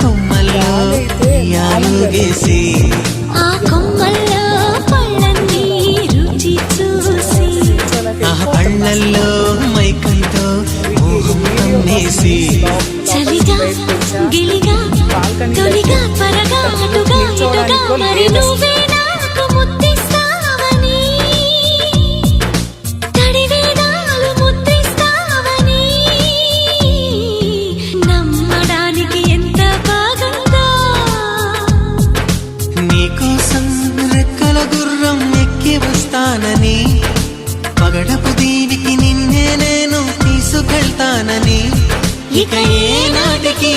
కొమ్మల్లో యాలుగేసి ఆ కొమ్మల్లో పళ్ళన్నీ రుచి చూసి. ఆ పళ్ళల్లో మైకంతో మోహం కమ్మేసి చలిగా గిలిగా తొలిగా త్వరగా అటుగా ఇటుగా మరి నువ్వే ఎక్కి పగడపు దీనికి నిన్నే నేను తీసుకెళ్తానని. ఇక ఏ నాటికి